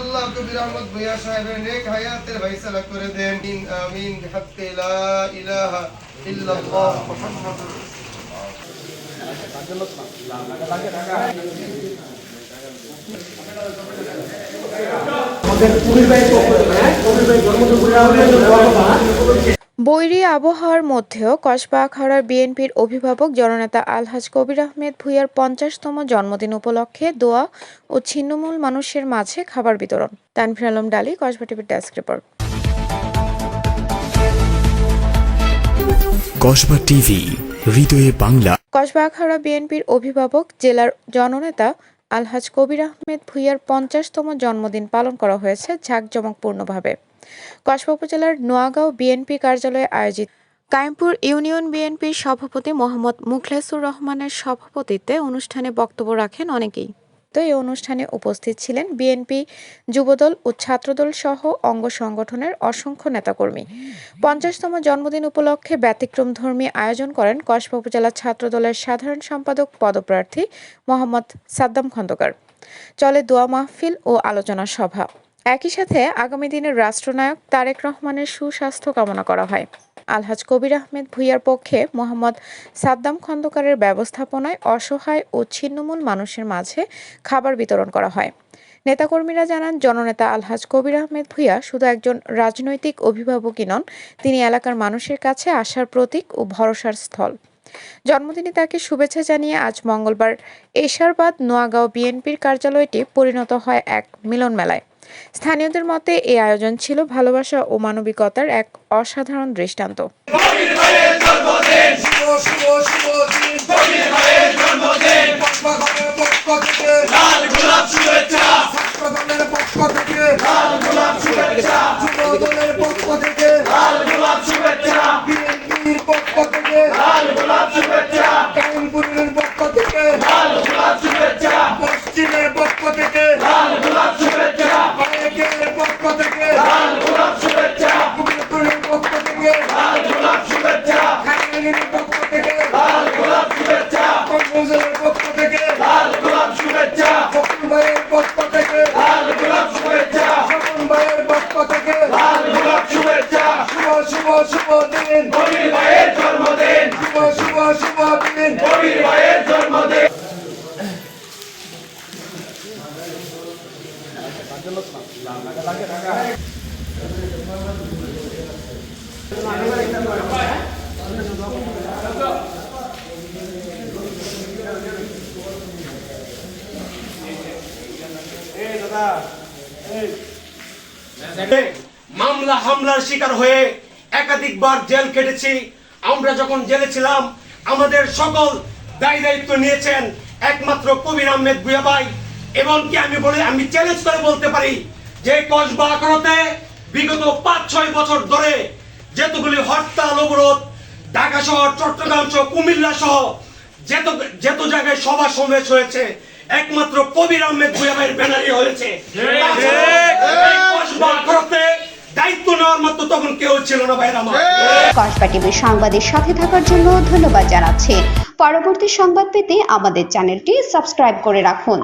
আল্লাহ কবির আহমদ ভুইয়া সাহেবের নেক হায়াতের ফয়সালা করে দেন। আমিন বিহাক্কি লা ইলাহা ইল্লাল্লাহ মুহাম্মাদুর বৈরী আবহাওয়ার মধ্যেও কসবা আখাউড়ার বিএনপির অভিভাবক জননেতা আলহাজ কবির আহমেদ ভুইয়ার পঞ্চাশতম জন্মদিন উপলক্ষে দোয়া ও ছিন্নমূল মানুষের মাঝে খাবার বিতরণ। তানভীর আলম ডালি কসবা টিভির ডেস্ক রিপোর্ট। কসবা টিভি হৃদয়ে বাংলা। কসবা আখাউড়া বিএনপির অভিভাবক জেলার জননেতা আলহাজ কবির আহমেদ ভুইয়ার পঞ্চাশতম জন্মদিন পালন করা হয়েছে জাঁকজমকপূর্ণভাবে কসবা উপজেলার নোয়াগাঁও বিএনপি কার্যালয়ে আয়োজিত কায়েমপুর ইউনিয়ন বিএনপির সভাপতি মোহাম্মদ মুখলেসুর রহমানের সভাপতিত্বে অনুষ্ঠানে বক্তব্য রাখেন অনেকেই। তো এই অনুষ্ঠানে উপস্থিত ছিলেন বিএনপি যুবদল ও ছাত্রদল সহ অঙ্গ সংগঠনের অসংখ্য নেতাকর্মী। পঞ্চাশতম জন্মদিন উপলক্ষে ব্যতিক্রমধর্মী আয়োজন করেন কসবা উপজেলা ছাত্রদলের সাধারণ সম্পাদক পদপ্রার্থী মোহাম্মদ সাদ্দাম খন্দকার। চলে দোয়া মাহফিল ও আলোচনা সভা। একই সাথে আগামী দিনের রাষ্ট্রনায়ক তারেক রহমানের সুস্বাস্থ্য কামনা করা হয়। আলহাজ কবির আহমেদ ভুইয়ার পক্ষে মোহাম্মদ সাদ্দাম খন্দকারের ব্যবস্থাপনায় অসহায় ও ছিন্নমূল মানুষের মাঝে খাবার বিতরণ করা হয়। নেতাকর্মীরা জানান, জননেতা আলহাজ কবির আহমেদ ভুইয়া শুধু একজন রাজনৈতিক অভিভাবকই নন, তিনি এলাকার মানুষের কাছে আশার প্রতীক ও ভরসার স্থল। জন্মদিনে তাকে শুভেচ্ছা জানিয়ে আজ মঙ্গলবার এশারবাদ নোয়াগাঁও বিএনপির কার্যালয়টি পরিণত হয় এক মিলন মেলায় স্থানীয়দের মতে এই আয়োজন ছিল ভালোবাসা ও মানবিকতার এক অসাধারণ দৃষ্টান্ত। লাল গোলাপ শুভেচ্ছা। কক্সবাজারের পক্ষ থেকে। লাল গোলাপ শুভেচ্ছা। ফকুল ভাইয়ের পক্ষ থেকে। লাল গোলাপ শুভেচ্ছা। স্বপন ভাইয়ের পক্ষ থেকে। লাল গোলাপ শুভেচ্ছা। শুভ শুভ শুভ দিন। কবির ভাইয়ের জন্মদিন। শুভ শুভ শুভ দিন। কবির ভাইয়ের জন্মদিন। মামলা হামলার শিকার হয়ে একাধিকবার জেল কেটেছি। আমরা যখন জেলে ছিলাম, আমাদের সকল দায় দায়িত্ব নিয়েছেন একমাত্র কবির আহমেদ ভুয়া ভাই। এবং কি আমি বলে, আমি চ্যালেঞ্জ করে বলতে পারি যে, কসবা আকরতে বিগত পাঁচ ছয় বছর ধরে যেতগুলি হরতাল, অবরোধ, ঢাকা শহর, চট্টগ্রাম সহ কুমিল্লা সহ যেত যেত জায়গায় সভা সমাবেশ হয়েছে। একমাত্র কবির আহমেদ ভুয়া ভাইয়ের ব্যানারই হয়েছে তাছাড়া এই কসবা আকরতে দায়িত্ব নেওয়ার মতো তখন কেউ ছিল না ভাইয়ের আমার। কসবা টিভির সংবাদের সাথে থাকার জন্য ধন্যবাদ জানাচ্ছি। পরবর্তী সংবাদ পেতে আমাদের চ্যানেলটি সাবস্ক্রাইব করে রাখুন।